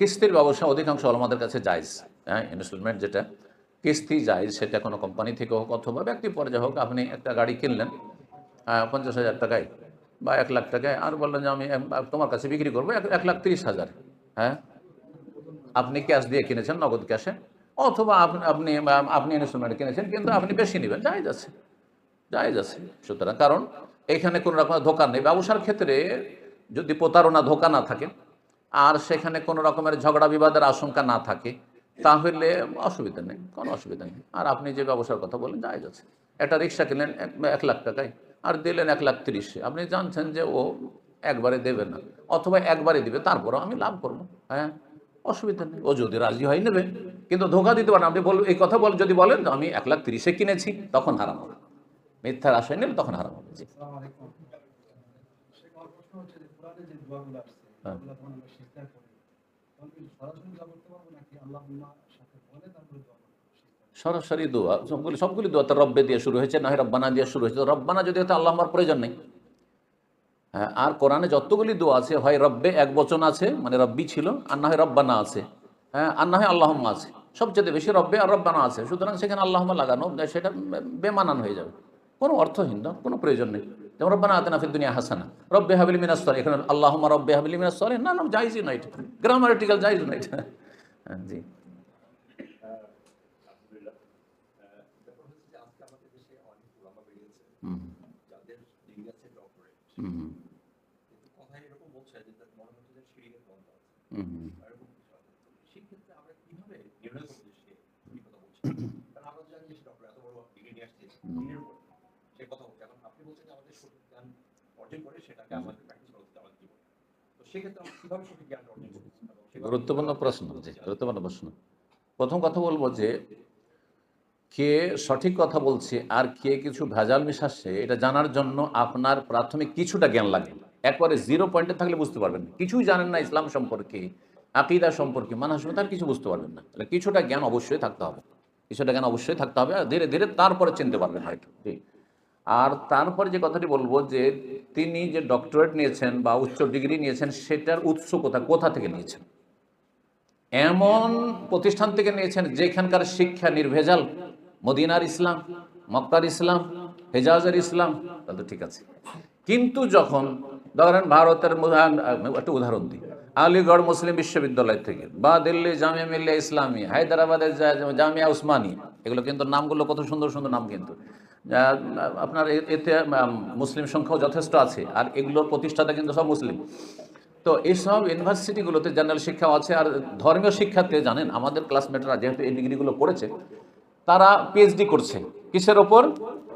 কিস্তির ব্যবসা অধিকাংশ আমাদের কাছে জায়জ। হ্যাঁ ইনস্টলমেন্ট যেটা, কিস্তি জায়জ, সেটা কোনো কোম্পানি থেকে হোক অথবা ব্যক্তি পর্যায়ে হোক, আপনি একটা গাড়ি কিনলেন পঞ্চাশ হাজার টাকায় বা এক লাখ টাকায়, আর বললেন যে আমি তোমার কাছে বিক্রি করব এক- লাখ তিরিশ হাজার। হ্যাঁ আপনি ক্যাশ দিয়ে কিনেছেন, নগদ ক্যাশে অথবা আপনি আপনি আপনি ইনস্টলমেন্ট কিনেছেন, কিন্তু আপনি বেশি নেবেন, জায়জ আছে জায়জ আছে। সুতরাং, কারণ এখানে কোনো রকম ধোকা নেই। ব্যবসার ক্ষেত্রে যদি প্রতারণা ধোকা না থাকে আর সেখানে কোনো রকমের ঝগড়া বিবাদের আশঙ্কা না থাকে, তাহলে অসুবিধা নেই, কোনো অসুবিধা নেই। আর আপনি যে ব্যবসার কথা বলেন জায়জ আছে একটা রিক্সা কিনলেন, এক- লাখ টাকায়, আর দিলেন এক লাখ তিরিশে। আপনি জানছেন যে ও একবারে দেবে না, অথবা একবারে দিবে, তারপরও আমি লাভ করব। হ্যাঁ অসুবিধা নেই। ও যদি রাজি হয়, নেবে। কিন্তু ধোকা দিতে পারেন আপনি বল এই কথা বল যদি বলেন আমি এক লাখ তিরিশে কিনেছি, তখন হারাম হবে। মিথ্যার আশায় নেবে, তখন হারাম হবে। জি হ্যাঁ। সরাসরি দোয়া সবগুলি সবগুলি দোয়া তো রব্বে দিয়ে শুরু হয়েছে না হয় রব্বানা দিয়ে শুরু হয়েছে। রব্বানা যদি হতো আল্লাহ আমার প্রয়োজন নেই। হ্যাঁ আর কোরআনে যতগুলি দোয়া আছে হয় রব্বে এক বচন আছে মানে রব্বি ছিল আর না হয় রব্বানা আছে। হ্যাঁ আর না হয় আল্লাহম্মা আছে। সবচেয়ে বেশি রব্বে আর রব্বানা আছে। সুতরাং সেখানে আল্লাহম্মা লাগানো সেটা বেমানান হয়ে যাবে। কোনো অর্থহীন না কোনো প্রয়োজন নেই। যেমন রব্বানা আতেনা দুনিয়া হাসানা রব্বে হাবিল মিনাস সলে এখানে আল্লাহম্মা রব্বে হাবিল মিনাস সলে না না যাইজই না এটা। গ্রামারেটিক্যাল যাইজ না এটা। হ্যাঁ, জি। সেক্ষেত্রে আমরা কীভাবে নির্ণয় করব আমরা জানি যে ডক্টর এত বড় ডিগ্রি নিয়ে আসছে আপনি বলছেন যে আমাদের সঠিক জ্ঞান অর্জন করে সেটাকে আমাদের প্র্যাকটিস করা উচিত আমাদের জীবনে। তো সেক্ষেত্রে আমরা কীভাবে সঠিক জ্ঞান অর্জন সেভাবে- গুরুত্বপূর্ণ প্রশ্ন গুরুত্বপূর্ণ প্রশ্ন। প্রথম কথা বলব যে, কে সঠিক কথা বলছে আর কে কিছু ভেজাল মিশাচ্ছে, এটা জানার জন্য আপনার প্রাথমিক কিছুটা জ্ঞান লাগে। একবারে জিরো পয়েন্টে থাকলে বুঝতে পারবেন কিছুই জানেন না ইসলাম সম্পর্কে, আকিদা সম্পর্কে মানুষ তার কিছু বুঝতে পারবেন না। তাহলে কিছুটা জ্ঞান অবশ্যই থাকতে হবে। কিছুটা জ্ঞান অবশ্যই থাকতে হবে, আর ধীরে ধীরে তারপরে চিনতে পারবেন হয়তো। জি। আর তারপরে যে কথাটি বলব যে তিনি যে ডক্টরেট নিয়েছেন বা উচ্চ ডিগ্রি নিয়েছেন, সেটার উৎস কোথা কোথা থেকে নিয়েছেন? এমন প্রতিষ্ঠান থেকে নিয়েছেন যেখানকার শিক্ষা নির্ভেজাল। মদিনার ইসলাম, মক্কার ইসলাম, হেজাজের ইসলাম তাহলে ঠিক আছে। কিন্তু যখন ধরেন ভারতের একটা উদাহরণ দিই। আলিগড় মুসলিম বিশ্ববিদ্যালয় থেকে বা দিল্লি জামিয়া মিল্লিয়া ইসলামী, হায়দ্রাবাদের জামিয়া উসমানী, এগুলো কিন্তু নামগুলো কত সুন্দর সুন্দর নাম কিন্তু। আপনার এতে মুসলিম সংখ্যাও যথেষ্ট আছে, আর এগুলোর প্রতিষ্ঠাতা কিন্তু সব মুসলিম। তো এইসব ইউনিভার্সিটিগুলোতে জেনারেল শিক্ষাও আছে, আর ধর্মীয় শিক্ষাতে জানেন, আমাদের ক্লাসমেটরা যেহেতু এই ডিগ্রিগুলো করেছে তারা পিএইচডি করছে। কিসের ওপর?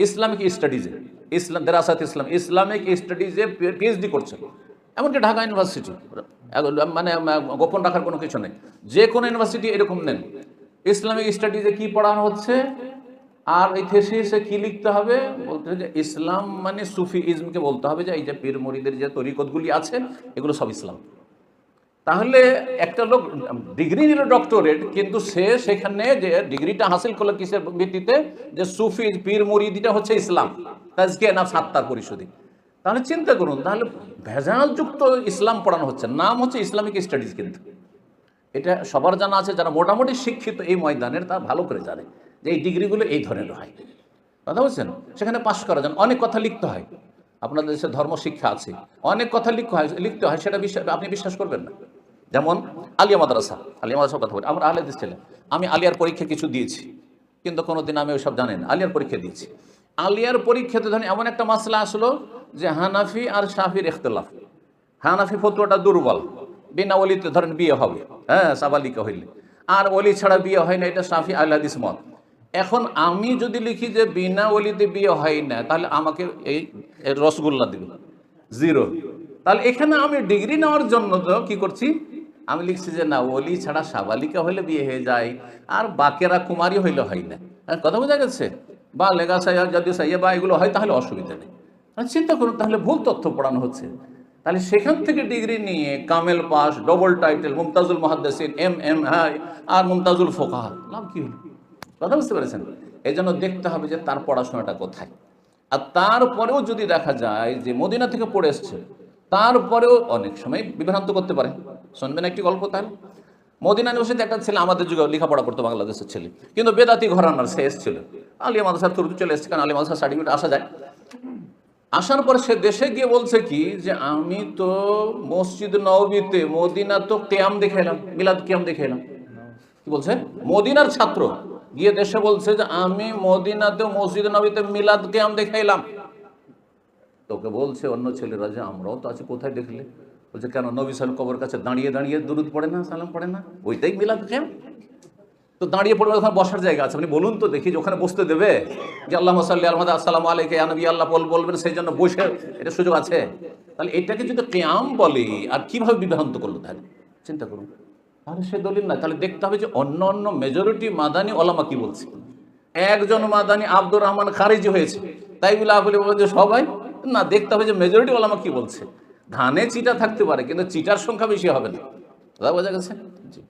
ইসলামিক স্টাডিজে। ইসলাম, দেরাসাত ইসলাম, ইসলামিক স্টাডিজে পিএইচডি করছে। এমনকি ঢাকা ইউনিভার্সিটি মানে গোপন রাখার কোনো কিছু নেই। যে কোনো ইউনিভার্সিটি এরকম নেন। ইসলামিক স্টাডিজে কি পড়ানো হচ্ছে? আর এই থেসিসে কি লিখতে হবে? বলতে যে ইসলাম মানে সুফি ইজমকে বলতে হবে যে এই যে পীর মরিদের যে তরিকতগুলি আছে, এগুলো সব ইসলাম। তাহলে একটা লোক ডিগ্রি নিল ডক্টরেট, কিন্তু সে সেখানে যে ডিগ্রিটা হাসিল করল কিসের ভিত্তিতে? যে সুফি পীর মুরিদিটা হচ্ছে ইসলাম। তাজকে না সাত্তার পরিশোধী তাহলে চিন্তা করুন, তাহলে ভেজালযুক্ত ইসলাম পড়ানো হচ্ছে। নাম হচ্ছে ইসলামিক স্টাডিজ কিন্তু এটা সবার জানা আছে, যারা মোটামুটি শিক্ষিত এই ময়দানের তা ভালো করে জানে। যে এই ডিগ্রিগুলো এই ধরনের হয়। কথা বলছেন? সেখানে পাশ করা যান অনেক কথা লিখতে হয়। আপনাদের দেশে ধর্ম শিক্ষা আছে। অনেক কথা লিখতে হয় লিখতে হয়, সেটা বিশ্বাস, আপনি বিশ্বাস করবেন না। যেমন আলিয়া মাদ্রাসা, আলিয়া মাদ্রাসার কথা বলি। আমরা আলিয়া ছিলেন আমি আলিয়ার পরীক্ষা কিছু দিয়েছি, কিন্তু কোনোদিন আমি ওইসব জানি না। আলিয়ার পরীক্ষা দিয়েছি। আলিয়ার পরীক্ষাতে ধরেন এমন একটা মাসলা আসলো যে হানাফি আর শাফির ইখতলাফ। হানাফি ফতুয়াটা দুর্বল। বিনা অলিতে ধরেন বিয়ে হবে। হ্যাঁ সাবালিকা হইলে। আর অলি ছাড়া বিয়ে হয় না, এটা সাফি আল্লাদিস মত। এখন আমি যদি লিখি যে বিনা অলিতে বিয়ে হয় না তাহলে আমাকে এই রসগোল্লা দিবে। জিরো তাহলে এখানে আমি ডিগ্রি নেওয়ার জন্য তো কি করছি? আমি লিখছি যে না অলি ছাড়া সাবালিকা হইলে বিয়ে হয়ে যায় আর বাকেরা কুমারী হইলে হয় না। হ্যাঁ, কথা বোঝা গেছে? বা লেগা সাইয়া যদি সাইয়া বা এগুলো হয় তাহলে অসুবিধা নেই। চিন্তা করুন তাহলে ভুল তথ্য পড়ানো হচ্ছে। তাহলে সেখান থেকে ডিগ্রি নিয়ে কামেল পাস ডবল টাইটেল মুমতাজুল মহাদ্দেসিন এম এম হাই আর মুমতাজুল ফোকাহ লাভ কি হলো? কথা বুঝতে পেরেছেন? এই জন্য দেখতে হবে যে তার পড়াশোনাটা কোথায়। আর তারপরেও যদি দেখা যায় যে মদিনা থেকে পড়ে এসছে, তারপরেও অনেক সময় বিভ্রান্ত করতে পারে। শুনবেন একটি গল্প তাহলে? মদিনা ইউনিভার্সিটি একটা ছেলে আমাদের যুগে লেখাপড়া করতো বাংলাদেশের ছেলে। কিন্তু বেদাতি ঘরানার সে এসেছিল। আলিয়া মাদ্রাসার থ্রুতে চলে এসছে, কারণ আলিয়া মাদ্রাসার সার্টিফিকেট আসা যায়। আসার পর সে দেশে গিয়ে বলছে কি, যে আমি তো মসজিদ নবীতে মদিনা তো কেয়াম দেখে এলাম, মিলাদ কেয়াম দেখে এলাম। কি বলছে? মদিনার ছাত্র। গিয়ে দেশে বলছে যে, আমি মদিনাতে মসজিদ নবীতে মিলাদ কেয়াম দেখে এলাম তোকে বলছে অন্য ছেলেরা যে, আমরাও তো আছি, কোথায় দেখলে? বলছে, কেন, নবী সাল কবর কাছে দাঁড়িয়ে দাঁড়িয়ে দুরুদ পড়ে না, সালাম পড়ে না? ওইটাই মিলাদ কেয়াম? তো দাঁড়িয়ে পড়বে ওখানে বসার জায়গা আছে। আপনি বলুন তো দেখি যে, ওখানে বসতে দেবে? যে আল্লাহ সাল্লি আলহাদ আসসালাম আলাইকে আনবি আল্লাহ বল, বলবেন, সেই জন্য বসে এটা সুযোগ আছে। তাহলে এটাকে যদি কেয়াম বলে, আর কীভাবে বিভ্রান্ত করল তাহলে? চিন্তা করুন। তাহলে সে দলিল না তাহলে দেখতে হবে যে অন্য অন্য মেজরিটি মাদানি ওলামা কি বলছে। একজন মাদানি আব্দুর রহমান খারিজি হয়েছে। তাই বলে আপনি বলছে সবাই? না, দেখতে হবে যে মেজরিটি ওলামা কি বলছে। ধানে চিটা থাকতে পারে, কিন্তু চিটার সংখ্যা বেশি হবে না। দাদা, বোঝা গেছে? জি।